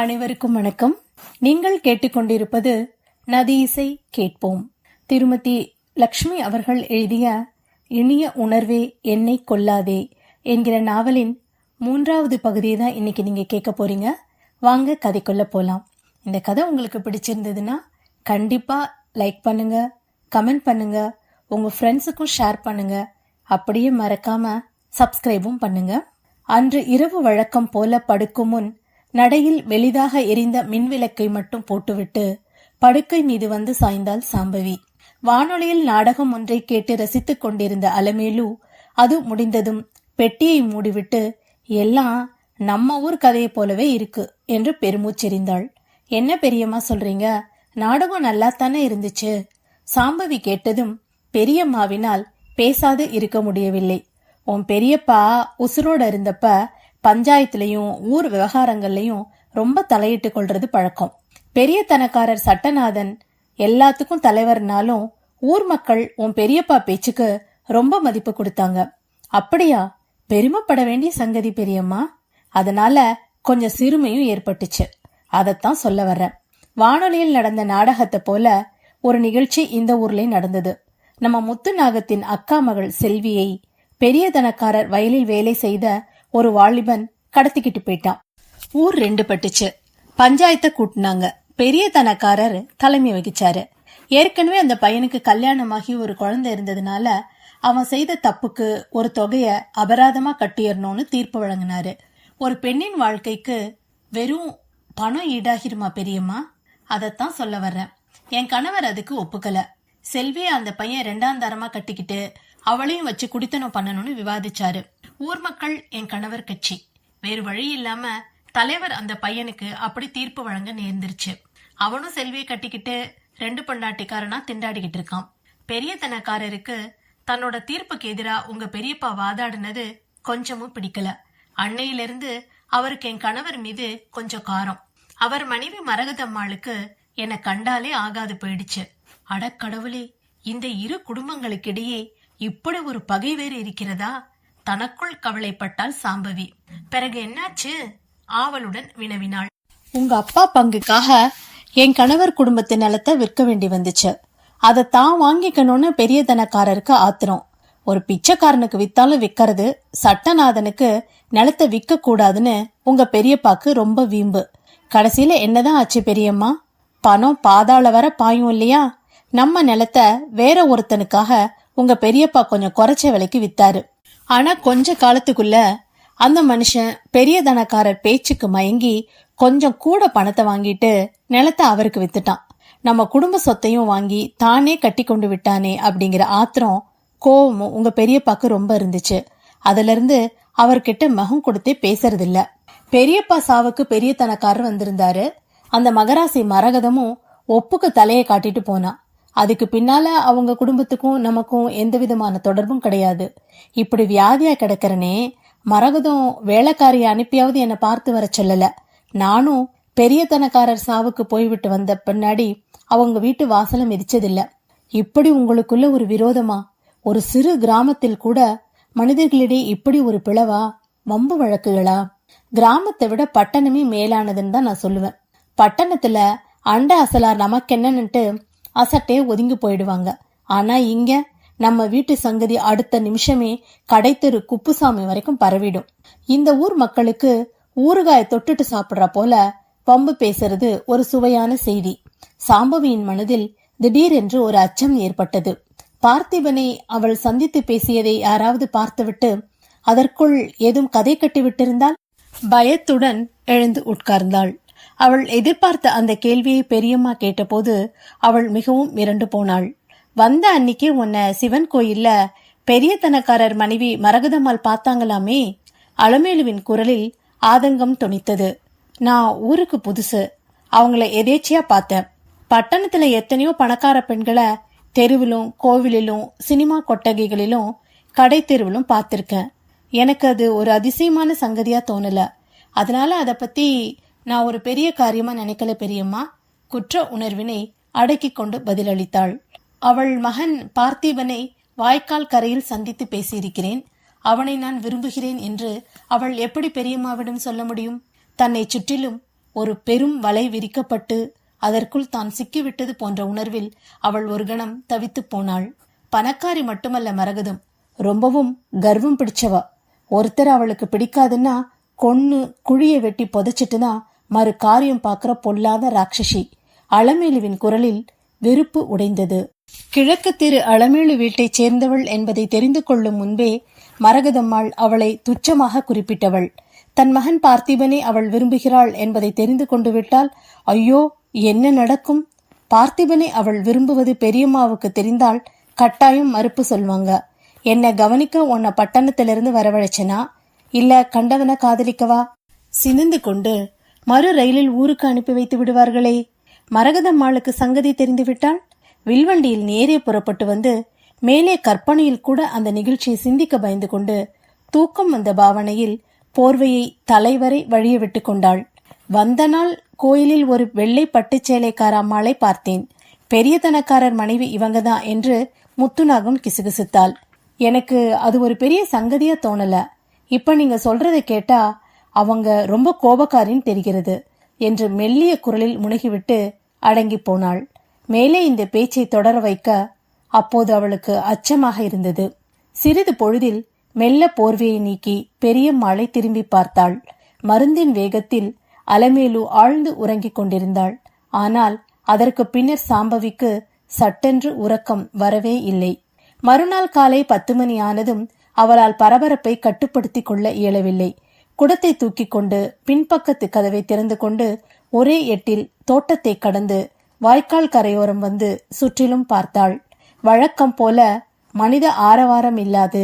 அனைவருக்கும் வணக்கம். நீங்கள் கேட்டுக்கொண்டிருப்பது நதி இசை கேட்போம். திருமதி லக்ஷ்மி அவர்கள் எழுதிய இனிய உணர்வே என்னை கொல்லாதே என்கிற நாவலின் மூன்றாவது பகுதியை தான் இன்னைக்கு நீங்க கேட்க போறீங்க. வாங்க கதைக்குள்ள போலாம். இந்த கதை உங்களுக்கு பிடிச்சிருந்ததுன்னா கண்டிப்பா லைக் பண்ணுங்க கமெண்ட் பண்ணுங்க உங்க ஃப்ரெண்ட்ஸுக்கும் ஷேர் பண்ணுங்க. அப்படியே மறக்காம சப்ஸ்கிரைபும் பண்ணுங்க. அன்று இரவு வழக்கம் போல படுக்கும் முன் நடையில் வெளிதாக எரிந்த மின்விளக்கை மட்டும் போட்டுவிட்டு படுக்கை மீது வந்து சாய்ந்தாள் சாம்பவி. வானொலியில் நாடகம் ஒன்றை கேட்டு ரசித்துக் கொண்டிருந்த அலமேலு அது முடிந்ததும் பெட்டியை மூடிவிட்டு எல்லாம் நம்ம ஊர் கதையை போலவே இருக்கு என்று பெருமூச்செறிந்தாள். என்ன பெரியம்மா சொல்றீங்க? நாடகம் நல்லா தானே இருந்துச்சு? சாம்பவி கேட்டதும் பெரியம்மாவினால் பேசாது இருக்க முடியவில்லை. உன் பெரியப்பா உசுரோட இருந்தப்ப பஞ்சாயத்துலயும் ஊர் விவகாரங்கள்லயும் ரொம்ப தலையிட்டு கொள்றது பழக்கம். பெரிய தனக்காரர் சட்டநாதன் எல்லாத்துக்கும் தலைவர்னாலும் ஊர் மக்கள் உன் பெரியப்பா பேச்சுக்கு ரொம்ப மதிப்பு கொடுத்தாங்க. அப்படியா? பெருமைப்பட வேண்டிய சங்கதி பெரியம்மா. அதனால கொஞ்சம் சிறுமையும் ஏற்பட்டுச்சு. அதைத்தான் சொல்ல வர்றேன். வானொலியில் நடந்த நாடகத்தை போல ஒரு நிகழ்ச்சி இந்த ஊர்லயும் நடந்தது. நம்ம முத்துநாகத்தின் அக்கா மகள் செல்வியை பெரிய தனக்காரர் வயலில் வேலை செய்த ஒரு வாலிபன் கடத்திக்கிட்டு போயிட்டான். ஊர் ரெண்டு பட்டுச்சு. பஞ்சாயத்தை கூட்டினாங்க. பெரிய தனக்காரர் தலைமை வகிச்சாரு. ஏற்கனவே அந்த பையனுக்கு கல்யாணமாகி ஒரு குழந்தை இருந்ததுனால அவன் செய்த தப்புக்கு ஒரு தொகைய அபராதமா கட்டிடணும்னு தீர்ப்பு வழங்கினாரு. ஒரு பெண்ணின் வாழ்க்கைக்கு வெறும் பணம் ஈடாகிருமா பெரியம்மா? அதைத்தான் சொல்ல வர்றேன். என் கணவர் அதுக்கு ஒப்புக்கல. செல்வியை அந்த பையன் ரெண்டாம் தரமா கட்டிக்கிட்டு அவளையும் வச்சு குடித்தனம் பண்ணணும்னு விவாதிச்சாரு. ஊர் மக்கள் என் கணவர் கட்சி. வேறு வழி இல்லாம தலைவர் அந்த பையனுக்கு அப்படி தீர்ப்பு வழங்க நேர்ந்துருச்சு. அவனும் செல்வியை கட்டிக்கிட்டு ரெண்டு பொண்டாட்டிக்காரனா திண்டாடிக்கிட்டு இருக்கான். பெரிய தனக்காரருக்கு தன்னோட தீர்ப்புக்கு எதிரா உங்க பெரியப்பா வாதாடினது கொஞ்சமும் பிடிக்கல. அன்னையிலிருந்து அவருக்கு என் கணவர் மீது கொஞ்சம் காரம். அவர் மனைவி மரகதம்மாளுக்கு என்னை கண்டாலே ஆகாது போயிடுச்சு. அடக்கடவுளே இந்த இரு குடும்பங்களுக்கிடையே இப்படி ஒரு பகை வேறு இருக்கிறதா? தனக்குள் கவலைப்பட்டாள் சாம்பவி. பிறகு என்னாச்சு? ஆவலுடன் வினவினாள். உங்க அப்பா பங்குக்காக என் கணவர் குடும்பத்து நிலத்தை விற்க வேண்டி வந்துச்சு. அதை தான் வாங்கிக்கணும்னு பெரிய தனக்காரருக்கு ஆத்திரம். ஒரு பிச்சைக்காரனுக்கு வித்தாலும் விக்கிறது சட்டநாதனுக்கு நிலத்தை விற்க கூடாதுன்னு உங்க பெரியப்பாக்கு ரொம்ப வீம்பு. கடைசியில என்னதான் ஆச்சு பெரியம்மா? பணம் பாதாள வர பாயும் இல்லையா? நம்ம நிலத்தை வேற ஒருத்தனுக்காக உங்க பெரியப்பா கொஞ்சம் குறைச்ச விலைக்கு வித்தாரு. ஆனா கொஞ்ச காலத்துக்குள்ள அந்த மனுஷன் பெரிய தனக்காரர் பேச்சுக்கு மயங்கி கொஞ்சம் கூட பணத்தை வாங்கிட்டு நிலத்தை அவருக்கு வித்துட்டான். நம்ம குடும்ப சொத்தையும் வாங்கி தானே கட்டி கொண்டு விட்டானே அப்படிங்கிற ஆத்திரம் கோவமும் உங்க பெரியப்பாக்கு ரொம்ப இருந்துச்சு. அதுல இருந்து அவர்கிட்ட மகம் கொடுத்தே பேசுறது இல்ல பெரியப்பா சாவுக்கு பெரிய தனக்காரர் வந்திருந்தாரு. அந்த மகராசி மரகதமும் ஒப்புக்கு தலையை காட்டிட்டு போனான் அதுக்கு பின்னால அவங்க குடும்பத்துக்கும் நமக்கும் எந்த விதமான தொடர்பும் கிடையாது. இப்படி வியாதியா கிடக்கிறனே மரகதம் வேலைக்காரிய அனுப்பியாவது என்னை பார்த்து வர சொல்லல. நானும் பெரியத்தனக்காரர் சாவுக்கு போய்விட்டு வந்த பின்னாடி அவங்க வீட்டு வாசலை மிதிச்சதில்ல. இப்படி உங்களுக்குள்ள ஒரு விரோதமா ஒரு சிறு கிராமத்தில் கூட மனிதர்களிடையே இப்படி ஒரு பிளவா வம்பு வழக்குகளா? கிராமத்தை விட பட்டணமே மேலானதுன்னு தான் நான் சொல்லுவேன். பட்டணத்துல அண்ட அசலார் நமக்கு என்னன்னுட்டு அசட்டே ஒதுங்கி போயிடுவாங்க. ஆனா இங்க நம்ம வீட்டு சங்கதி அடுத்த நிமிஷமே கடைத்தெரு குப்புசாமி வரைக்கும் பரவிடும். இந்த ஊர் மக்களுக்கு ஊறுகாய தொட்டுட்டு சாப்பிடுற போல பம்பு பேசுறது ஒரு சுவையான செய்தி. சாம்பவியின் மனதில் திடீரென்று ஒரு அச்சம் ஏற்பட்டது. பார்த்திபனை அவள் சந்தித்து பேசியதை யாராவது பார்த்துவிட்டு அதற்குள் ஏதும் கதை கட்டி விட்டிருந்தால்? பயத்துடன் எழுந்து உட்கார்ந்தாள். அவள் எதிர்பார்த்த அந்த கேள்வியை பெரியம்மா கேட்டபோது அவள் மிகவும் மிரண்டு போனாள். வந்த அன்னைக்கு உன்னை சிவன் கோயில்ல பெரியத்தனக்காரர் மனைவி மரகதம்மாள் பார்த்தாங்களாமே? அலமேலுவின் குரலில் ஆதங்கம் துணித்தது நான் ஊருக்கு புதுசு. அவங்கள எதேச்சியா பார்த்தேன். பட்டணத்துல எத்தனையோ பணக்கார பெண்களை தெருவிலும் கோவிலிலும் சினிமா கொட்டகைகளிலும் கடை தெருவிலும் பார்த்திருக்கேன். எனக்கு அது ஒரு அதிசயமான சங்கதியா தோணல. அதனால அதை பத்தி நான் ஒரு பெரிய காரியமா நினைக்கல பெரியம்மா. குற்ற உணர்வினை அடக்கிக் கொண்டு பதிலளித்தாள். அவள் மகன் பார்த்திபனை வாய்க்கால் கரையில் சந்தித்து பேசியிருக்கிறேன். அவனை நான் விரும்புகிறேன் என்று அவள் எப்படி பெரியம்மாவிடம் சொல்ல முடியும்? தன்னை சுற்றிலும் ஒரு பெரும் வலை விரிக்கப்பட்டு அதற்குள் தான் சிக்கிவிட்டது போன்ற உணர்வில் அவள் ஒரு கணம் தவித்துப் போனாள். பணக்காரி மட்டுமல்ல மரகதம் ரொம்பவும் கர்வம் பிடிச்சவ. ஒருத்தர் அவளுக்கு பிடிக்காதுன்னா கொன்னு குழியை வெட்டி புதைச்சிட்டுனா மறு காரியம் பார்க்கிற பொல்லாத ராட்சசி அளமேலுவின் குரலில் வெறுப்பு உடைந்தது. கிழக்கு திரு அளமேலு வீட்டைச் சேர்ந்தவள் என்பதை தெரிந்து கொள்ளும் முன்பே மரகதம்மாள் அவளை துச்சமாக குறிப்பிட்டவள். தன் மகன் பார்த்திபனை அவள் விரும்புகிறாள் என்பதை தெரிந்து கொண்டு விட்டால் ஐயோ என்ன நடக்கும்? பார்த்திபனை அவள் விரும்புவது பெரியம்மாவுக்கு தெரிந்தால் கட்டாயம் மறுப்பு சொல்வாங்க. என்ன கவனிக்க உன்னை பட்டணத்திலிருந்து வரவழைச்சனா? இல்ல கண்டவனை காதலிக்கவா? சினந்து கொண்டு மறு ரயிலில் ஊருக்கு அனுப்பி வைத்து விடுவார்களே. மரகதம்மாளுக்கு சங்கதி தெரிந்துவிட்டால் வில்வண்டியில் நேரே புறப்பட்டு வந்து மேலே கற்பனையில் கூட அந்த நிகழ்ச்சியை சிந்திக்க பயந்து கொண்டு தூக்கம் வந்த பாவனையில் போர்வையை தலைவரை வழிய விட்டு கொண்டாள். வந்த நாள் கோயிலில் ஒரு வெள்ளை பட்டு சேலைக்கார அம்மாளை பார்த்தேன். பெரியதனக்காரர் மனைவி மனைவி இவங்கதான் என்று முத்துநாகம் கிசுகிசுத்தாள். எனக்கு அது ஒரு பெரிய சங்கதியா தோணல. இப்ப நீங்க சொல்றதை கேட்டா அவங்க ரொம்ப கோபக்காரின்னு தெரிகிறது என்று மெல்லிய குரலில் முனகிவிட்டு அடங்கி போனாள். மேலே இந்த பேச்சை தொடர வைக்க அப்போது அவளுக்கு அச்சமாக இருந்தது. சிறிது பொழுதில் மெல்ல போர்வையை நீக்கி பெரியம்மாளை திரும்பி பார்த்தாள். மருந்தின் வேகத்தில் அலமேலு ஆழ்ந்து உறங்கிக் கொண்டிருந்தாள். ஆனால் அதற்கு பின்னர் சாம்பவிக்கு சட்டென்று உறக்கம் வரவே இல்லை. மறுநாள் காலை பத்து மணி ஆனதும் அவளால் பரபரப்பை கட்டுப்படுத்திக் கொள்ள இயலவில்லை. குடத்தை தூக்கி கொண்டு பின்பக்கத்து கதவை திறந்து கொண்டு ஒரே எட்டில் தோட்டத்தை கடந்து வாய்க்கால் கரையோரம் வந்து சுற்றிலும் பார்த்தாள். வழக்கம் போல மனித ஆரவாரம் இல்லாது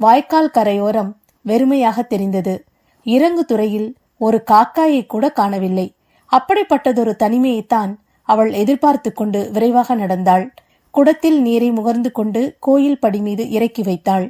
வாய்க்கால் கரையோரம் வெறுமையாக தெரிந்தது. இறங்கு துறையில் ஒரு காக்காயை கூட காணவில்லை. அப்படிப்பட்டதொரு தனிமையைத்தான் அவள் எதிர்பார்த்து கொண்டு விரைவாக நடந்தாள். குடத்தில் நீரை முகர்ந்து கொண்டு கோயில் படி மீது இறக்கி வைத்தாள்.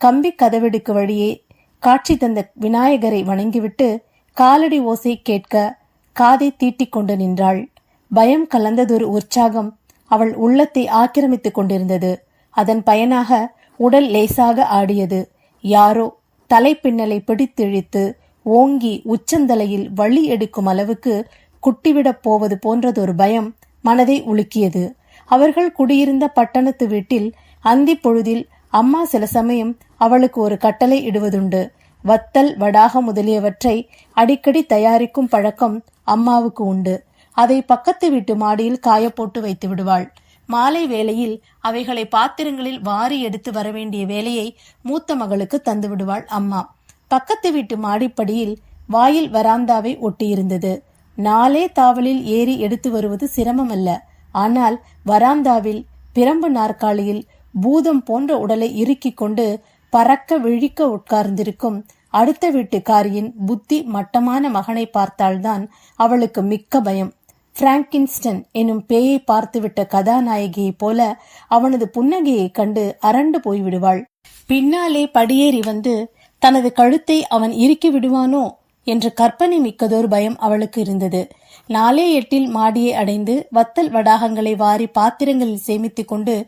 கம்பி கதவெடுக்கு வழியே காட்சி தந்த விநாயகரை வணங்கிவிட்டு காலடி ஓசை கேட்க காதை தீட்டிக் கொண்டு நின்றாள். பயம் கலந்ததொரு உற்சாகம் அவள் உள்ளத்தை ஆக்கிரமித்துக் கொண்டிருந்தது. அதன் பயனாக உடல் லேசாக ஆடியது. யாரோ தலைப்பின்னலை பிடித்திழித்து ஓங்கி உச்சந்தலையில் வழி எடுக்கும் அளவுக்கு குட்டிவிடப் போவது போன்றதொரு பயம் மனதை உலுக்கியது. அவர்கள் குடியிருந்த பட்டணத்து வீட்டில் அந்தி பொழுதில் அம்மா சில சமயம் அவளுக்கு ஒரு கட்டளை இடுவதுண்டு. வத்தல் வடாக முதலியவற்றை அடிக்கடி தயாரிக்கும் பழக்கம் அம்மாவுக்கு உண்டு. அதை பக்கத்து வீட்டு மாடியில் காயப்போட்டு போட்டு வைத்து விடுவாள். மாலை வேளையில் அவைகளை பாத்திரங்களில் வாரி எடுத்து வர வேண்டிய வேலையை மூத்த மகளுக்கு தந்து விடுவாள் அம்மா. பக்கத்து வீட்டு மாடிப்படியில் வாயில் வராந்தாவை ஒட்டியிருந்தது. நாளே தாவலில் ஏறி எடுத்து வருவது சிரமமல்ல. ஆனால் வராந்தாவில் பிரம்பு நாற்காலியில் பூதம் போன்ற உடலை இறுக்கிக் கொண்டு பறக்க விழிக்க உட்கார்ந்திருக்கும் அடுத்த வீட்டுக்காரியின் புத்தி மட்டமான மகனை பார்த்தால்தான் அவளுக்கு மிக்க பயம். பிராங்கின்ஸ்டன் எனும் பேயை பார்த்துவிட்ட கதாநாயகியைப் போல அவனது புன்னகையைக் கண்டு அரண்டு போய்விடுவாள். பின்னாலே படியேறி வந்து தனது கழுத்தை அவன் இறுக்கி விடுவானோ? என்ற கற்பனை மிக்கதொரு பயம் அவளுக்கு இருந்தது. நாலே எட்டில் மாடியை அடைந்து வத்தல் வடாகங்களை வாரி பாத்திரங்களில் சேமித்துக் கொண்டு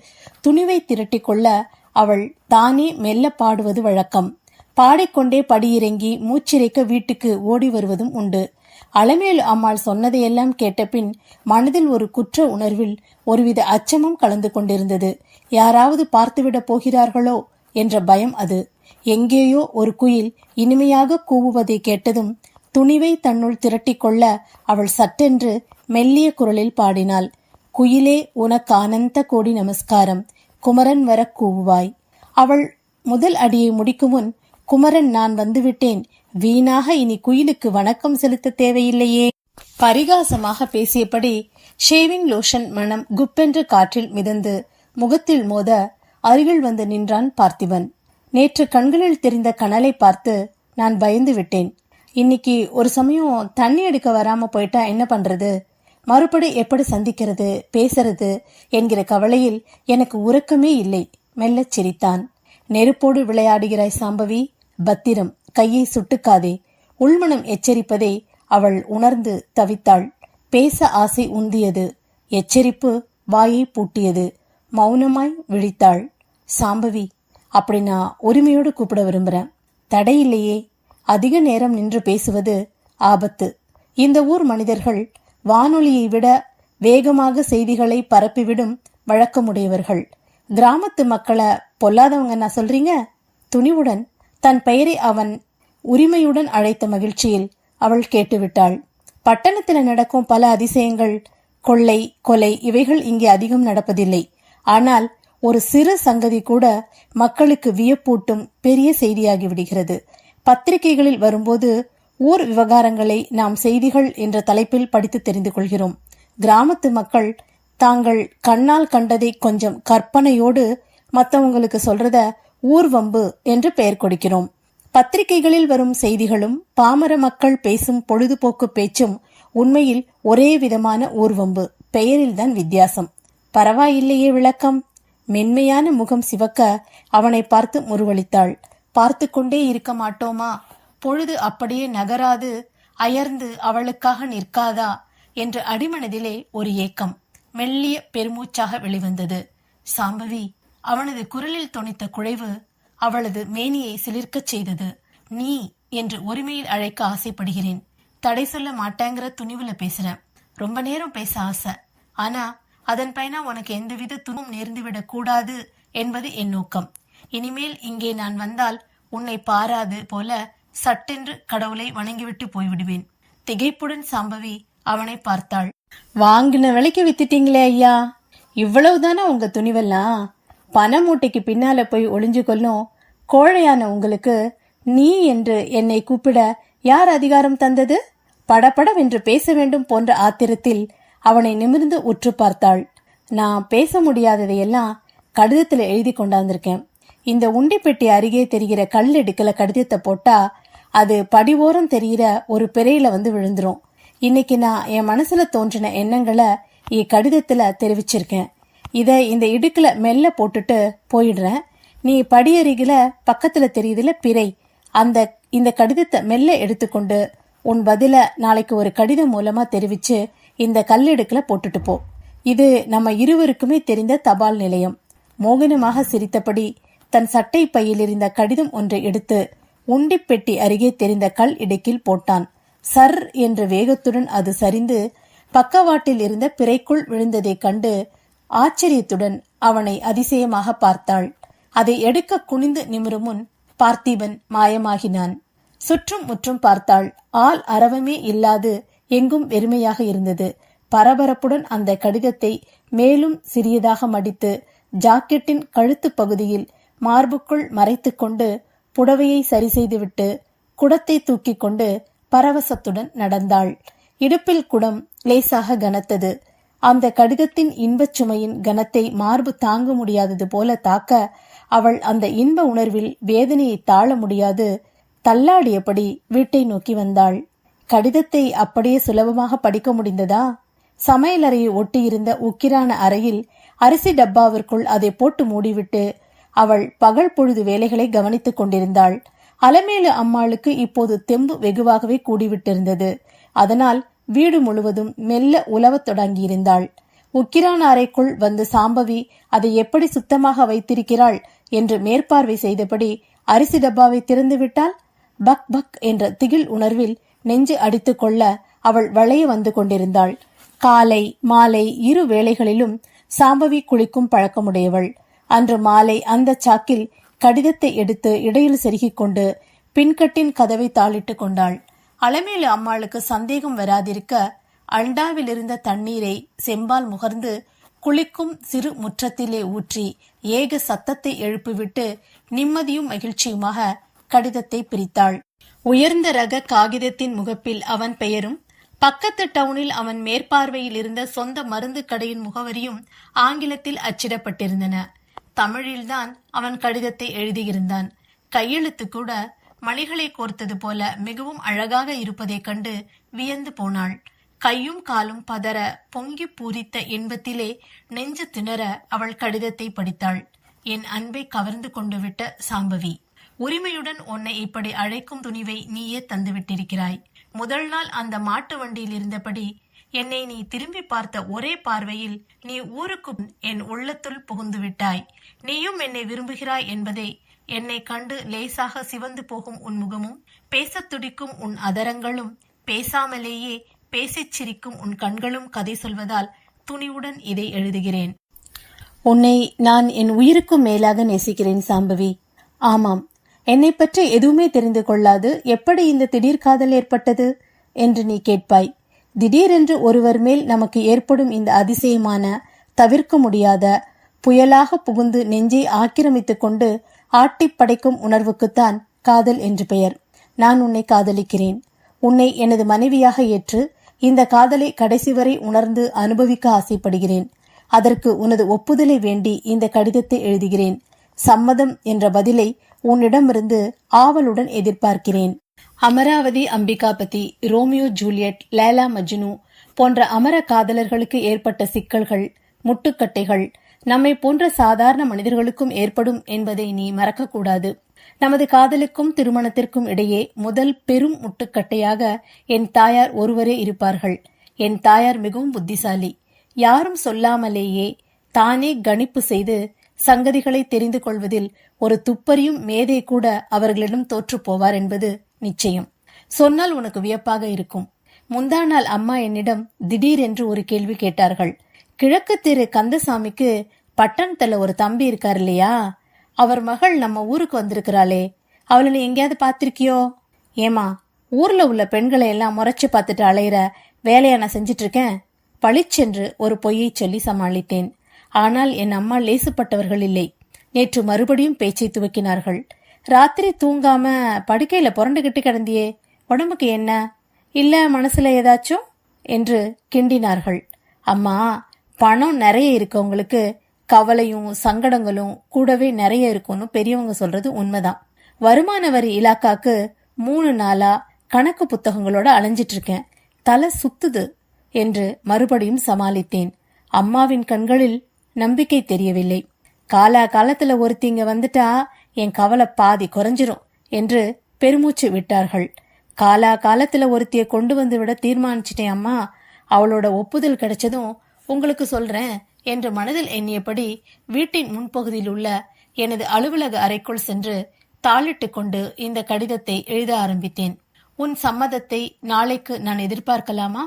துணிவை திரட்டிக் கொள்ள அவள் தானே மெல்ல பாடுவது வழக்கம். பாடிக்கொண்டே படியிறங்கி மூச்சிறைக்க வீட்டுக்கு ஓடி வருவதும் உண்டு. அலமேலு அம்மாள் சொன்னதையெல்லாம் கேட்டபின் மனதில் ஒரு குற்ற உணர்வில் ஒருவித அச்சமும் கலந்து கொண்டிருந்தது. யாராவது பார்த்துவிடப் போகிறார்களோ? என்ற பயம் அது. எங்கேயோ ஒரு குயில் இனிமையாக கூவுவதை கேட்டதும் துணிவை தன்னுள் திரட்டிக் கொள்ள அவள் சட்டென்று மெல்லிய குரலில் பாடினாள். குயிலே உனக்கு அனந்த கோடி நமஸ்காரம். குமரன் வர கூவுவாய். அவள் முதல் அடியை முடிக்கும் முன் குமரன் நான் வந்துவிட்டேன். வீணாக இனி குயிலுக்கு வணக்கம் செலுத்த தேவையில்லையே. பரிகாசமாக பேசியபடி ஷேவிங் லோஷன் மனம் குப்பென்று காற்றில் மிதந்து முகத்தில் மோத அருகில் வந்து நின்றான் பார்த்திபன். நேற்று கண்களில் தெரிந்த கனலை பார்த்து நான் பயந்து விட்டேன் இன்னைக்கு ஒரு சமயம் தண்ணி எடுக்க வராம போயிட்டா என்ன பண்றது? மறுபடி எப்படி சந்திக்கிறது பேசுறது என்கிற கவலையில் எனக்கு உறக்கமே இல்லை. மெல்லச் சிரித்தான். நெருப்போடு விளையாடுகிறாய் சாம்பவி. பத்திரம் கையை சுட்டுக்காதே. உள்மனம் எச்சரிப்பதை அவள் உணர்ந்து தவித்தாள். பேச ஆசை உந்தியது. எச்சரிப்பு வாயை பூட்டியது. மௌனமாய் விழித்தாள். சாம்பவி அப்படி நான் உரிமையோடு கூப்பிட விரும்புறேன். தடையில்லையே. அதிக நேரம் நின்று பேசுவது ஆபத்து. இந்த ஊர் மனிதர்கள் வானொலியை விட வேகமாக செய்திகளை பரப்பிவிடும் வழக்கமுடையவர்கள். கிராமத்து மக்களை பொல்லாதவங்க நான் சொல்றீங்க? துணிவுடன். தன் பெயரை அவன் உரிமையுடன் அழைத்த மகிழ்ச்சியில் அவள் கேட்டுவிட்டாள். பட்டணத்தில் நடக்கும் பல அதிசயங்கள் கொள்ளை கொலை இவைகள் இங்கே அதிகம் நடப்பதில்லை. ஆனால் ஒரு சிறு சங்கதி கூட மக்களுக்கு வியப்பூட்டும் பெரிய செய்தியாகி விடுகிறது. பத்திரிகைகளில் வரும்போது ஊர் விவகாரங்களை நாம் செய்திகள் என்ற தலைப்பில் படித்து தெரிந்து கொள்கிறோம். கிராமத்து மக்கள் தாங்கள் கண்ணால் கண்டதை கொஞ்சம் கற்பனையோடு மற்றவங்களுக்கு சொல்றத ஊர்வம்பு என்று பெயர் கொடுக்கிறோம். பத்திரிகைகளில் வரும் செய்திகளும் பாமர மக்கள் பேசும் பொழுதுபோக்கு பேச்சும் உண்மையில் ஒரே விதமான ஊர்வம்பு பெயரில்தான் வித்தியாசம். பரவாயில்லையே விளக்கம். மென்மையான முகம் சிவக்க அவனை பார்த்து முருவளித்தாள் பார்த்து கொண்டே இருக்க மாட்டோமா? பொழுது அப்படியே நகராது அயர்ந்து அவளுக்காக நிற்காதா என்று அடிமனதிலே ஒரு ஏக்கம் மெல்லிய பெருமூச்சாக வெளிவந்தது. சாம்பவி அவனது குரலில் தொனித்த குழைவு அவளது மேனியை சிலிர்க்கச் செய்தது. நீ என்று உரிமையில் அழைக்க ஆசைப்படுகிறேன். தடை சொல்ல மாட்டேங்கிற துணிவுல பேசுறேன் ரொம்ப நேரம் பேச ஆசை. ஆனா அதன் பயனா உனக்கு எந்தவித துன்பம் நேர்ந்துவிடக் கூடாது என்பது என் நோக்கம். இனிமேல் இங்கே நான் வந்தால் உன்னை பாராது போல சட்டென்று கடவுளை வணங்கிவிட்டு போய்விடுவேன். திகைப்புடன் சாம்பவி அவனை பார்த்தாள். வாங்கின விலைக்கு வித்துட்டீங்களே ஐயா. இவ்வளவுதானா உங்க துணிவெல்லாம்? பண மூட்டைக்கு பின்னால போய் ஒளிஞ்சு கொள்ளும் கோழையான உங்களுக்கு நீ என்று என்னை கூப்பிட யார் அதிகாரம் தந்தது? படபடவென்று பேச வேண்டும் போன்ற ஆத்திரத்தில் அவனை நிமிர்ந்து உற்று பார்த்தாள். நான் பேச முடியாததையெல்லாம் கடிதத்தில் எழுதி கொண்டாந்திருக்கேன் இந்த உண்டிப்பெட்டி அருகே தெரிகிற கல் எடுக்கல கடிதத்தை போட்டா அது படிவோரம் தெரிகிற ஒரு பிறையில வந்து விழுந்துரும். இன்னைக்கு நான் என் மனசுல தோன்றின எண்ணங்களை இக்கடிதத்துல தெரிவிச்சிருக்கேன். இதை இந்த இடுக்குல மெல்ல போட்டுட்டு போயிடுறேன். நீ படியருகில பக்கத்துல தெரியுதுல பிறை. அந்த இந்த கடிதத்தை மெல்ல எடுத்துக்கொண்டு உன் பதில நாளைக்கு ஒரு கடிதம் மூலமா தெரிவிச்சு இந்த கல்லெடுக்கில் போட்டுட்டு போ. இது நம்ம இருவருக்குமே தெரிந்த தபால் நிலையம். மோகனமாக சிரித்தபடி தன் சட்டை பையில் இருந்த கடிதம் ஒன்றை எடுத்து உண்டிப்பெட்டி அருகே தெரிந்த கல் இடுக்கில் போட்டான். சர் என்ற வேகத்துடன் அது சரிந்து பக்கவாட்டில் இருந்த பிறைக்குள் விழுந்ததைக் கண்டு ஆச்சரியத்துடன் அவனை அதிசயமாக பார்த்தாள். அதை எடுக்க குனிந்து நிமிரும் முன் பார்த்திபன் மாயமாகினான். சுற்றும் முற்றும் பார்த்தாள். ஆள் அரவமே இல்லாது எங்கும் வெறுமையாக இருந்தது. பரபரப்புடன் அந்த கடிதத்தை மேலும் சிறியதாக மடித்து ஜாக்கெட்டின் கழுத்து பகுதியில் மார்புக்குள் மறைத்து கொண்டு புடவையை சரி செய்துவிட்டு குடத்தை தூக்கிக் கொண்டு பரவசத்துடன் நடந்தாள். இடுப்பில் குடம் லேசாக கனத்தது. அந்த கடிதத்தின் இன்பச் சுமையின் கனத்தை மார்பு தாங்க முடியாதது போல தாக்க அவள் அந்த இன்ப உணர்வில் வேதனையை தாழ முடியாது. தள்ளாடியபடி வீட்டை நோக்கி வந்தாள். கடிதத்தை அப்படியே சுலபமாக படிக்க முடிந்ததா? சமையலறையை ஒட்டியிருந்த உக்கிரான அறையில் அரிசி டப்பாவிற்குள் அதை போட்டு மூடிவிட்டு அவள் பகல் பொழுது வேலைகளை கவனித்துக் கொண்டிருந்தாள். அலமேலு அம்மாளுக்கு இப்போது தெம்பு வெகுவாகவே கூடிவிட்டிருந்தது. அதனால் வீடு முழுவதும் மெல்ல உலவத் தொடங்கியிருந்தாள். உக்கிரான் அறைக்குள் வந்து சாம்பவி அதை எப்படி சுத்தமாக வைத்திருக்கிறாள்? என்று மேற்பார்வை செய்தபடி அரிசி டப்பாவை திறந்துவிட்டால் பக் பக் என்ற திகில் உணர்வில் நெஞ்சு அடித்து கொள்ள அவள் வளைய வந்து கொண்டிருந்தாள். காலை மாலை இரு வேளைகளிலும் சாம்பவி குளிக்கும் பழக்கமுடையவள். அன்று மாலை அந்த சாக்கில் கடிதத்தை எடுத்து இடையில் செருகிக் கொண்டு பின்கட்டின் கதவை தாளிட்டுக் கொண்டாள். அலமேலு அம்மாளுக்கு சந்தேகம் வராதிருக்க அண்டாவில் இருந்த தண்ணீரை செம்பால் முகர்ந்து குளிக்கும் சிறு முற்றத்திலே ஊற்றி ஏக சத்தத்தை எழுப்பிவிட்டு நிம்மதியும் மகிழ்ச்சியுமாக கடிதத்தை பிரித்தாள். உயர்ந்த ரக காகிதத்தின் முகப்பில் அவன் பெயரும் பக்கத்து டவுனில் அவன் மேற்பார்வையில் இருந்த சொந்த மருந்து கடையின் முகவரியும் ஆங்கிலத்தில் அச்சிடப்பட்டிருந்தன. தமிழில்தான் அவன் கடிதத்தை எழுதியிருந்தான். கையெழுத்து கூட மணிகளை கோர்த்தது போல மிகவும் அழகாக இருப்பதைக் கண்டு வியந்து போனாள். கையும் காலும் பதற பொங்கி பூரித்த இன்பத்திலே நெஞ்சு திணற அவள் கடிதத்தை படித்தாள். என் அன்பை கவர்ந்து கொண்டு விட்ட சாம்பவி உரிமையுடன் உன்னை இப்படி அழைக்கும் துணிவை நீயே தந்துவிட்டிருக்கிறாய். முதல் நாள் அந்த மாட்டு வண்டியில் இருந்தபடி என்னை நீ திரும்பி பார்த்த ஒரே பார்வையில் நீ ஊருக்கும் என் உள்ளத்துள் புகுந்து விட்டாய். நீயும் என்னை விரும்புகிறாய் என்பதை என்னை கண்டு லேசாக சிவந்து போகும் உன் முகமும் பேசத் துடிக்கும் உன் அதரங்களும் பேசாமலேயே பேசிச் சிரிக்கும் உன் கண்களும் கதை சொல்வதால் துணிவுடன் இதை எழுதுகிறேன். உன்னை நான் என் உயிருக்கும் மேலாக நேசிக்கிறேன் சாம்பவி. ஆமாம் என்னை பற்றி எதுவுமே தெரிந்து கொள்ளாது. எப்படி இந்த திடீர் காதல் ஏற்பட்டது? என்று நீ கேட்பாய். திடீரென்று ஒருவர் மேல் நமக்கு ஏற்படும் இந்த அதிசயமான தவிர்க்க முடியாத புயலாக புகுந்து நெஞ்சை ஆக்கிரமித்துக் கொண்டு ஆட்டிப் படைக்கும் உணர்வுக்குத்தான் காதல் என்று பெயர். நான் உன்னை காதலிக்கிறேன். உன்னை எனது மனைவியாக ஏற்று இந்த காதலை கடைசி வரை உணர்ந்து அனுபவிக்க ஆசைப்படுகிறேன். அதற்கு உனது ஒப்புதலை வேண்டி இந்த கடிதத்தை எழுதுகிறேன். சம்மதம் என்ற பதிலை உன்னிடமிருந்து ஆவலுடன் எதிர்பார்க்கிறேன். அமராவதி அம்பிகாபதி ரோமியோ ஜூலியட் லேலா மஜ்னு போன்ற அமர காதலர்களுக்கு ஏற்பட்ட சிக்கல்கள் முட்டுக்கட்டைகள் நம்மை போன்ற சாதாரண மனிதர்களுக்கும் ஏற்படும் என்பதை நீ மறக்கக்கூடாது. நமது காதலுக்கும் திருமணத்திற்கும் இடையே முதல் பெரும் முட்டுக்கட்டையாக என் தாயார் ஒருவரே இருப்பார்கள். என் தாயார் மிகவும் புத்திசாலி. யாரும் சொல்லாமலேயே தானே கணிப்பு செய்து சங்கதிகளை தெரிந்து கொள்வதில் ஒரு துப்பறியும் மேதை கூட அவர்களிடம் தோற்றுப் போவார் என்பது நிச்சயம். சொன்னால் உனக்கு வியப்பாக இருக்கும். முந்தா நாள் அம்மா என்னிடம் திடீரென்று ஒரு கேள்வி கேட்டார்கள். கிழக்கு தெரு கந்தசாமிக்கு பட்டணத்துல ஒரு தம்பி இருக்கார் இல்லையா? அவர் மகள் நம்ம ஊருக்கு வந்திருக்கிறாளே. அவளை நீ எங்கேயாவது பார்த்திருக்கியோ? ஏமா ஊர்ல உள்ள பெண்களை எல்லாம் முறைச்சு பார்த்துட்டு அலையிற வேலையை நான் செஞ்சிட்டு இருக்கேன் பளிச்சென்று ஒரு பொய்யை சொல்லி சமாளித்தேன். ஆனால் என் அம்மா லேசுப்பட்டவர்கள் இல்லை. நேற்று மறுபடியும் பேச்சை துவக்கினார்கள். ராத்திரி தூங்காம படுக்கையில புரண்டுகிட்டு கிடந்தியே உடம்புக்கு என்ன? இல்ல மனசுல ஏதாச்சும்? என்று கிண்டினார்கள். அம்மா பணம் நிறைய இருக்கவங்களுக்கு கவலையும் சங்கடங்களும் கூடவே நிறைய இருக்கும்னு பெரியவங்க சொல்றது உண்மைதான். வருமான வரி இலாக்காக்கு மூணு நாளா கணக்கு புத்தகங்களோட அலைஞ்சிட்டு இருக்கேன். தலை சுத்துது என்று மறுபடியும் சமாளித்தேன். அம்மாவின் கண்களில் நம்பிக்கை தெரியவில்லை. காலா காலத்துல ஒருத்திங்க வந்துட்டா என் கவலை பாதி குறைஞ்சிரும் என்று பெருமூச்சு விட்டார்கள். காலா காலத்துல ஒருத்திய கொண்டு வந்து விட தீர்மானிச்சிட்டேன் அம்மா. அவளோட ஒப்புதல் கிடைச்சதும் உங்களுக்கு சொல்றேன் என்று மனதில் எண்ணியபடி வீட்டின் முன்பகுதியில் உள்ள எனது அலுவலக அறைக்குள் சென்று தாளிட்டு கொண்டு இந்த கடிதத்தை எழுத ஆரம்பித்தேன். உன் சம்மதத்தை நாளைக்கு நான் எதிர்பார்க்கலாமா?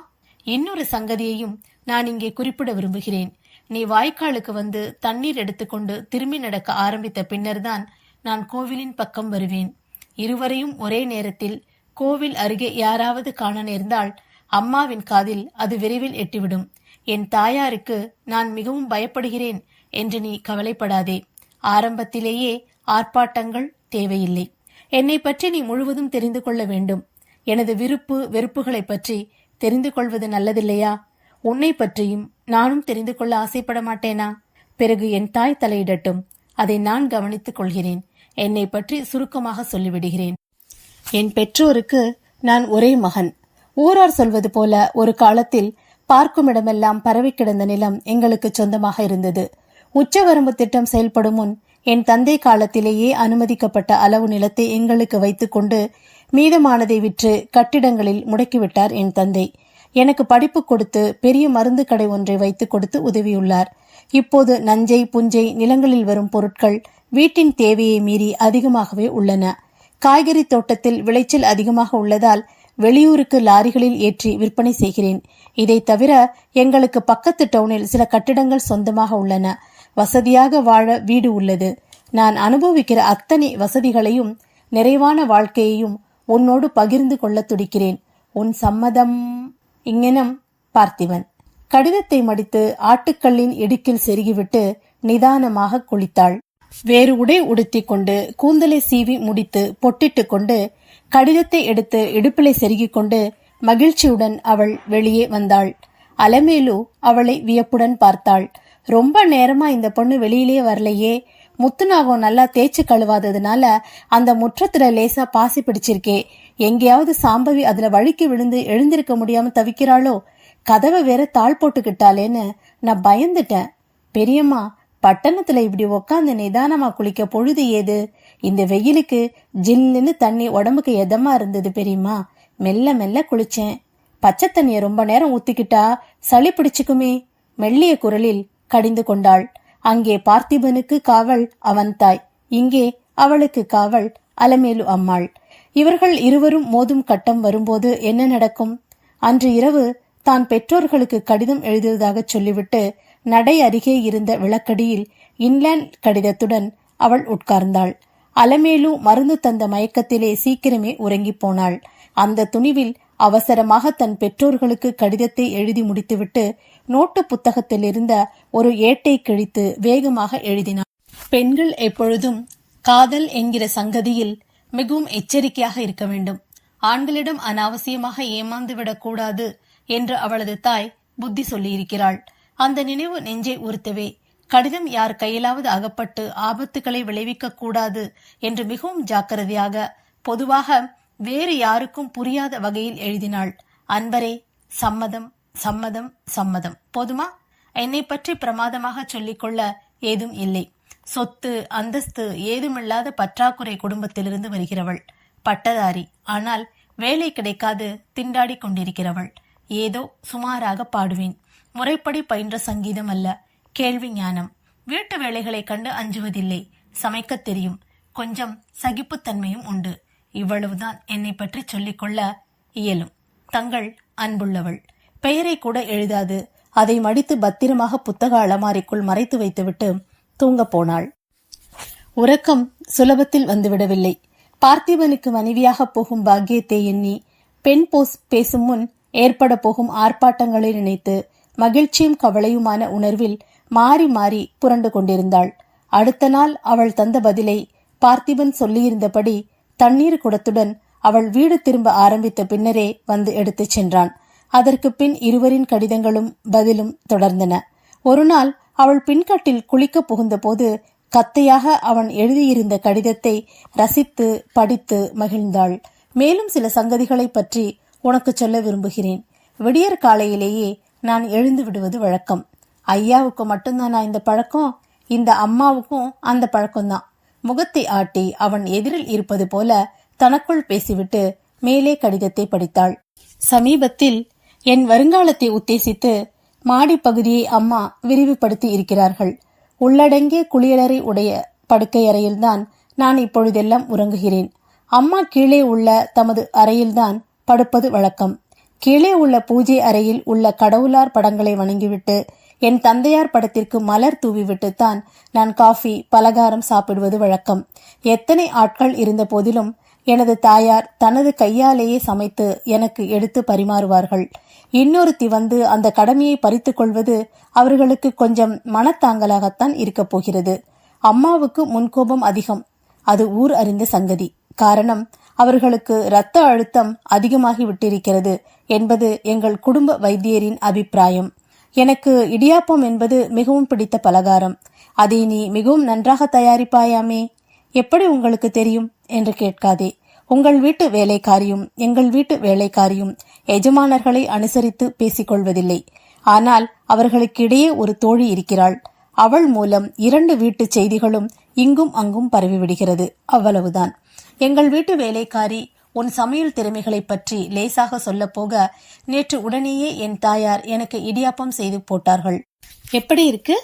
இன்னொரு சங்கதியையும் நான் இங்கே குறிப்பிட விரும்புகிறேன். நீ வாய்க்காலுக்கு வந்து தண்ணீர் எடுத்துக்கொண்டு திரும்பி நடக்க ஆரம்பித்த பின்னர்தான் நான் கோவிலின் பக்கம் வருவேன். இருவரையும் ஒரே நேரத்தில் கோவில் அருகே யாராவது காண நேர்ந்தால் அம்மாவின் காதில் அது விரைவில் எட்டிவிடும். என் தாயாருக்கு நான் மிகவும் பயப்படுகிறேன் என்று நீ கவலைப்படாதே. ஆரம்பத்திலேயே ஆர்ப்பாட்டங்கள் தேவையில்லை. என்னை பற்றி நீ முழுவதும் தெரிந்து கொள்ள வேண்டும். எனது விருப்பு வெறுப்புகளைப் பற்றி தெரிந்து கொள்வது நல்லதில்லையா? உன்னை பற்றியும் நானும் தெரிந்து கொள்ள ஆசைப்பட மாட்டேனா? பிறகு என் தாய் தலையிடட்டும். அதை நான் கவனித்துக் கொள்கிறேன். என்னை பற்றி சுருக்கமாக சொல்லிவிடுகிறேன். என் பெற்றோருக்கு நான் ஒரே மகன். ஊரார் சொல்வது போல ஒரு காலத்தில் பார்க்கும் இடமெல்லாம் பரவி கிடந்த நிலம் எங்களுக்கு சொந்தமாக இருந்தது. உச்சவரம்பு திட்டம் செயல்படும் முன் என் தந்தை காலத்திலேயே அனுமதிக்கப்பட்ட அளவு நிலத்தை எங்களுக்கு வைத்துக்கொண்டு மீதமானதை விற்று கட்டிடங்களில் முடக்கிவிட்டார் என் தந்தை. எனக்கு படிப்பு கொடுத்து பெரிய மருந்து கடை ஒன்றை வைத்துக் கொடுத்து உதவியுள்ளார். இப்போது நஞ்சை புஞ்சை நிலங்களில் வரும் பொருட்கள் வீட்டின் தேவையை மீறி அதிகமாகவே உள்ளன. காய்கறி தோட்டத்தில் விளைச்சல் அதிகமாக உள்ளதால் வெளியூருக்கு லாரிகளில் ஏற்றி விற்பனை செய்கிறேன். இதை தவிர எங்களுக்கு பக்கத்து டவுனில் சில கட்டிடங்கள் சொந்தமாக உள்ளன. வசதியாக வாழ வீடு உள்ளது. நான் அனுபவிக்கிற அத்தனை வசதிகளையும் நிறைவான வாழ்க்கையையும் உன்னோடு பகிர்ந்து கொள்ள துடிக்கிறேன். உன் சம்மதம் இங்ஙனம் பார்த்திவன். கடிதத்தை மடித்து ஆட்டுக்கல்லின் இடுக்கில் செருகிவிட்டு நிதானமாக குளித்தாள். வேறு உடை உடுத்தி கொண்டு கூந்தலை சீவி முடித்து பொட்டிட்டுக் கொண்டு கடிதத்தை எடுத்து இடுப்பிலை செருகிக் கொண்டு மகிழ்ச்சியுடன் அவள் வெளியே வந்தாள். அலமேலு அவளை வியப்புடன் பார்த்தாள். ரொம்ப நேரமா இந்த பொண்ணு வெளியிலே வரலையே. முத்துநாகம் நல்லா தேய்ச்சி கழுவாததுனால அந்த முற்றத்துல லேசா பாசி பிடிச்சிருக்கே. எங்கேயாவது சாம்பவி அதுல வழுக்கி விழுந்து எழுந்திருக்க முடியாம தவிக்கிறாளோ? கதவை வேற தாழ் போட்டுக்கிட்டாளேன்னு நான் பயந்துட்டேன். பெரியம்மா பட்டணத்துல இப்படி உக்காந்து நிதானமா குளிக்க பொழுது ஏது? இந்த வெயிலுக்கு ஜில்லுன்னு தண்ணி உடம்புக்கு எதமா இருந்தது பெரியுமா மெல்ல மெல்ல குளிச்சேன். பச்சை தண்ணிய ரொம்ப நேரம் ஊத்திக்கிட்டா சளி பிடிச்சுக்குமே. மெல்லிய குரலில் கடிந்து கொண்டாள். அங்கே பார்த்திபனுக்கு காவல் அவன் தாய். இங்கே அவளுக்கு காவல் அலமேலு அம்மாள். இவர்கள் இருவரும் மோதும் கட்டம் வரும்போது என்ன நடக்கும்? அன்று இரவு தான் பெற்றோர்களுக்கு கடிதம் எழுதியதாக சொல்லிவிட்டு நடை அருகே இருந்த விளக்கடியில் இன்லேண்ட் கடிதத்துடன் அவள் உட்கார்ந்தாள். அலமேலு மருந்து தந்த மயக்கத்திலே சீக்கிரமே உறங்கிப் போனாள். அந்த துணிவில் அவசரமாக தன் பெற்றோர்களுக்கு கடிதத்தை எழுதி முடித்துவிட்டு நோட்டு புத்தகத்தில் இருந்த ஒரு ஏட்டை கிழித்து வேகமாக எழுதினாள். பெண்கள் எப்பொழுதும் காதல் என்கிற சங்கதியில் மிகவும் எச்சரிக்கையாக இருக்க வேண்டும். ஆண்களிடம் அனாவசியமாக ஏமாந்து விடக்கூடாது என்று அவளது தாய் புத்தி சொல்லியிருக்கிறாள். அந்த நினைவு நெஞ்சை உறுத்தவே. கடிதம் யார் கையிலாவது அகப்பட்டு ஆபத்துக்களை விளைவிக்க கூடாது என்று மிகவும் ஜாக்கிரதையாக பொதுவாக வேறு யாருக்கும் புரியாத வகையில் எழுதினாள். அன்பரே சம்மதம் சம்மதம் சம்மதம். போதுமா? என்னை பற்றி பிரமாதமாக சொல்லிக்கொள்ள ஏதும் இல்லை. சொத்து அந்தஸ்து ஏதுமில்லாத பற்றாக்குறை குடும்பத்திலிருந்து வருகிறவள். பட்டதாரி. ஆனால் வேலை கிடைக்காது திண்டாடி கொண்டிருக்கிறவள். ஏதோ சுமாராக பாடுவேன். முறைப்படி பயின்ற சங்கீதம் அல்ல. கேள்வி ஞானம். வீட்டு வேலைகளை கண்டு அஞ்சுவதில்லை. சமைக்கத் தெரியும். கொஞ்சம் சகிப்புத்தன்மையும் உண்டு. இவ்வளவுதான் என்னை பற்றி சொல்லிக்கொள்ள இயலும். தங்கள் அன்புள்ளவள். பெயரை கூட எழுதாது. அதை மடித்து பத்திரமாக புத்தக அலமாரிக்குள் மறைத்து வைத்துவிட்டு தூங்கப் போனாள். உறக்கம் சுலபத்தில் வந்துவிடவில்லை. பார்த்திபனுக்கு மனைவியாக போகும் பாக்கியத்தை எண்ணி பெண் போஸ் பேசும் முன் ஏற்பட போகும் ஆர்ப்பாட்டங்களை நினைத்து மகிழ்ச்சியும் கவலையுமான உணர்வில் மாறி மாறி புரண்டு கொண்டிருந்தாள். அடுத்த நாள் அவள் தந்த பதிலை பார்த்திபன் சொல்லியிருந்தபடி தண்ணீர் குடத்துடன் அவள் வீடு திரும்ப ஆரம்பித்த பின்னரே வந்து எடுத்துச் சென்றான். அதற்கு பின் இருவரின் கடிதங்களும் பதிலும் தொடர்ந்தன. ஒருநாள் அவள் பின்கட்டில் குளிக்கப் புகுந்தபோது கத்தையாக அவன் எழுதியிருந்த கடிதத்தை ரசித்து படித்து மகிழ்ந்தாள். மேலும் சில சங்கதிகளை பற்றி உனக்கு சொல்ல விரும்புகிறேன். விடியற் காலையிலேயே நான் எழுந்து விடுவது வழக்கம். ஐயாவுக்கு மட்டும்தானா இந்த பழக்கம்? இந்த அம்மாவுக்கும் அந்த பழக்கம்தான். முகத்தை ஆட்டி அவன் எதிரில் இருப்பது போல தனக்குள் பேசிவிட்டு மேலே கடிதத்தை படித்தாள். சமீபத்தில் என் வருங்காலத்தை உத்தேசித்து மாடி பகுதியை அம்மா விரிவுபடுத்தி இருக்கிறார்கள். உள்ளடங்கிய குளியலறை உடைய படுக்கை அறையில்தான் நான் இப்பொழுதெல்லாம் உறங்குகிறேன். அம்மா கீழே உள்ள தமது அறையில்தான் படுப்பது வழக்கம். கீழே உள்ள பூஜை அறையில் உள்ள கடவுளார் படங்களை வணங்கிவிட்டு என் தந்தையார் படத்திற்கு மலர் தூவிவிட்டுத்தான் நான் காஃபி பலகாரம் சாப்பிடுவது வழக்கம். எத்தனை ஆட்கள் இருந்த போதிலும் எனது தாயார் தனது கையாலேயே சமைத்து எனக்கு எடுத்து பரிமாறுவார்கள். இன்னொருத்தி வந்து அந்த கடமையை பறித்துக் கொள்வது அவர்களுக்கு கொஞ்சம் மனத்தாங்கலாகத்தான் இருக்கப் போகிறது. அம்மாவுக்கு முன்கோபம் அதிகம். அது ஊர் அறிந்த சங்கதி. காரணம் அவர்களுக்கு இரத்த அழுத்தம் அதிகமாகி விட்டிருக்கிறது என்பது எங்கள் குடும்ப வைத்தியரின் அபிப்பிராயம். எனக்கு இடியாப்பம் என்பது மிகவும் பிடித்த பலகாரம். அதை நீ மிகவும் நன்றாக தயாரிப்பாயாமே? எப்படி உங்களுக்கு தெரியும்? என்று கேட்காதே. உங்கள் வீட்டு வேலைக்காரியும் எங்கள் வீட்டு வேலைக்காரியும் எஜமானர்களை அனுசரித்து பேசிக்கொள்வதில்லை. ஆனால் அவர்களுக்கிடையே ஒரு தோழி இருக்கிறாள். அவள் மூலம் இரண்டு வீட்டு செய்திகளும் இங்கும் அங்கும் பரவிவிடுகிறது. அவ்வளவுதான். எங்கள் வீட்டு வேலைக்காரி உன் சமையல் திறமைகளை பற்றி லேசாக சொல்லப் போக நேற்று உடனேயே என் தாயார் எனக்கு இடியாப்பம் செய்து போட்டார்கள். எப்படி இருக்கு?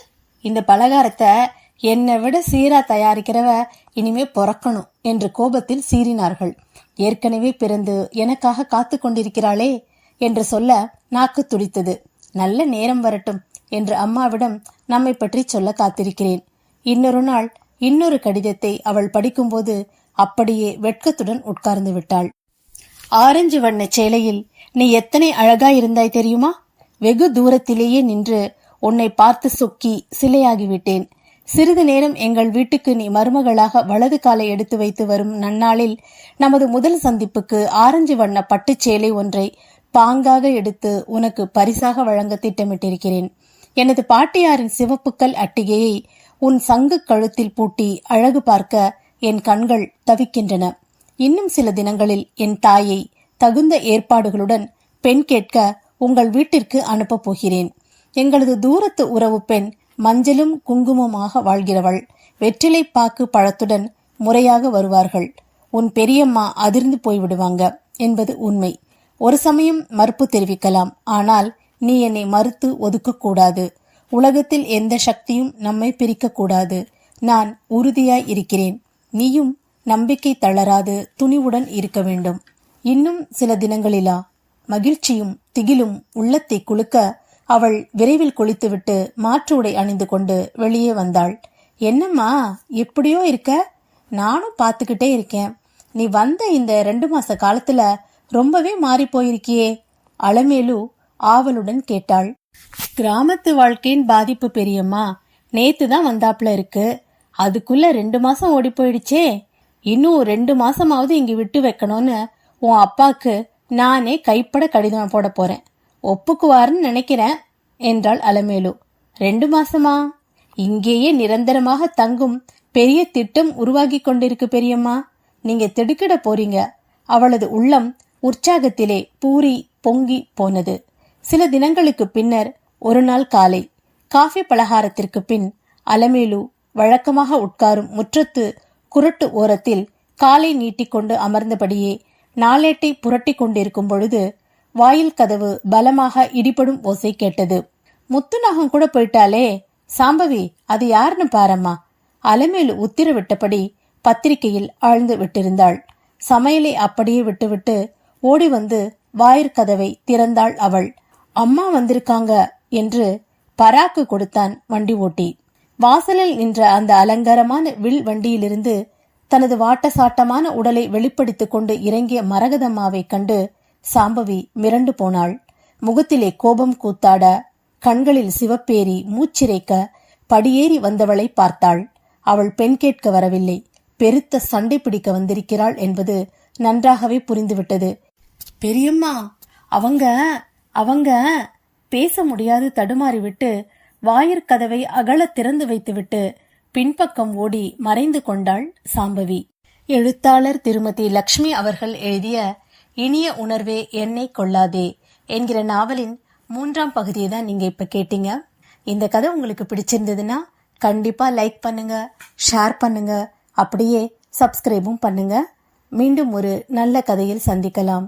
இந்த பலகாரத்தை என்னை விட சீரா தயாரிக்கிறவ இனிமே பிறக்கணும் என்று கோபத்தில் சீறினார்கள். ஏற்கனவே பிறந்து எனக்காக காத்து கொண்டிருக்கிறாளே என்று சொல்ல நாக்கு துடித்தது. நல்ல நேரம் வரட்டும் என்று அம்மாவிடம் நம்மை பற்றி சொல்ல காத்திருக்கிறேன். இன்னொரு நாள் இன்னொரு கடிதத்தை அவள் படிக்கும்போது அப்படியே வெட்கத்துடன் உட்கார்ந்து விட்டாள். ஆரஞ்சு வண்ண சேலையில் நீ எத்தனை அழகா இருந்தாய் தெரியுமா? வெகு தூரத்திலேயே நின்று உன்னை பார்த்து சொக்கி சிலையாகிவிட்டேன் சிறிது நேரம் எங்கள் வீட்டுக்கு நீ மருமகளாக வலது காலை எடுத்து வைத்து வரும் நன்னாளில் நமது முதல் சந்திப்புக்கு ஆரஞ்சு வண்ண பட்டுச் சேலை ஒன்றை பாங்காக எடுத்து உனக்கு பரிசாக வழங்க திட்டமிட்டிருக்கிறேன். எனது பாட்டியாரின் சிவப்புக்கல் அட்டிகையை உன் சங்கு கழுத்தில் பூட்டி அழகு பார்க்க என் கண்கள் தவிக்கின்றன. இன்னும் சில தினங்களில் என் தாயை தகுந்த ஏற்பாடுகளுடன் பெண் கேட்க உங்கள் வீட்டிற்கு அனுப்பப் போகிறேன். எங்களது தூரத்து உறவு பெண் மஞ்சளும் குங்குமமாக வாழ்கிறவள். வெற்றிலை பாக்கு பழத்துடன் முறையாக வருவார்கள். உன் பெரியம்மா அதிர்ந்து போய்விடுவாங்க என்பது உண்மை. ஒரு சமயம் மறுப்பு தெரிவிக்கலாம். ஆனால் நீ என்னை மறுத்து ஒதுக்கக்கூடாது உலகத்தில் எந்த சக்தியும் நம்மை பிரிக்கக்கூடாது நான் உறுதியாய் இருக்கிறேன். நீயும் நம்பிக்கை தளராது துணிவுடன் இருக்க வேண்டும். இன்னும் சில தினங்களிலா? மகிழ்ச்சியும் திகிலும் உள்ளத்தை குலுக்க அவள் விரைவில் குளித்துவிட்டு மாற்று உடை அணிந்து கொண்டு வெளியே வந்தாள். என்னம்மா எப்படியோ இருக்க? நானும் பார்த்துக்கிட்டே இருக்கேன். நீ வந்த இந்த ரெண்டு மாச காலத்துல ரொம்பவே மாறி போயிருக்கியே அலமேலு ஆவலுடன் கேட்டாள். கிராமத்து வாழ்க்கையின் பாதிப்பு பெரியம்மா. நேத்து தான் வந்தாப்புல இருக்கு. அதுக்குள்ள ரெண்டு மாசம் ஓடி போயிடுச்சே. இன்னும் ரெண்டு மாசமாவது இங்க விட்டு வைக்கணும்னு உன் அப்பாக்கு நானே கைப்பட கடிதம் போட போறேன். ஒப்புக்குவாருன்னு நினைக்கிறேன் என்றாள் அலமேலு. ரெண்டு மாசமா? இங்கேயே நிரந்தரமாக தங்கும் பெரிய திட்டம் உருவாகி கொண்டிருக்கு பெரியம்மா. நீங்க திடுக்கிட போறீங்க. அவளது உள்ளம் உற்சாகத்திலே பூரி பொங்கி போனது. சில தினங்களுக்கு பின்னர் ஒரு நாள் காலை. காஃபி பலகாரத்திற்கு பின் அலமேலு வழக்கமாக உட்காரும் முற்றத்து குருட்டு ஓரத்தில் காலை நீட்டிக்கொண்டு அமர்ந்தபடியே நாளேட்டை புரட்டி கொண்டிருக்கும் பொழுது வாயில் கதவு பலமாக இடிபடும் ஓசை கேட்டது. முத்துநாகம் கூட போயிட்டாலே சாம்பவி அது யாருன்னு பாரம்மா. அலைமேலு உத்திரவிட்டபடி பத்திரிகையில் ஆழ்ந்து விட்டிருந்தாள். சமையலை அப்படியே விட்டுவிட்டு ஓடி வந்து வாயிற்கதவை திறந்தாள் அவள். அம்மா வந்திருக்காங்க என்று பராக்கு கொடுத்தான் வண்டி ஓட்டி. வாசலில் நின்ற அந்த அலங்காரமான வில் வண்டியிலிருந்து தனது வாட்டசாட்டமான உடலை வெளிப்படுத்திக் கொண்டு இறங்கிய மரகதம்மாவை கண்டு சாம்பவி மிரண்டு போனாள். முகத்திலே கோபம் கூத்தாட கண்களில் சிவப்பேறி மூச்சிரைக்க படியேறி வந்தவளை பார்த்தாள். அவள் பெண் கேட்க வரவில்லை. பெருத்த சண்டை பிடிக்க வந்திருக்கிறாள் என்பது நன்றாகவே புரிந்துவிட்டது. பெரியம்மா அவங்க அவங்க பேச முடியாது தடுமாறிவிட்டு வாயிற்கதவை அகல திறந்து வைத்துவிட்டு பின்பக்கம் ஓடி மறைந்து கொண்டாள் சாம்பவி. எழுத்தாளர் திருமதி லக்ஷ்மி அவர்கள் எழுதிய இனிய உணர்வே என்னை கொள்ளாதே என்கிற நாவலின் மூன்றாம் பகுதியை தான் நீங்கள் இப்போ கேட்டீங்க. இந்த கதை உங்களுக்கு பிடிச்சிருந்ததுன்னா கண்டிப்பாக லைக் பண்ணுங்க ஷேர் பண்ணுங்க அப்படியே சப்ஸ்கிரைபும் பண்ணுங்க. மீண்டும் ஒரு நல்ல கதையில் சந்திக்கலாம்.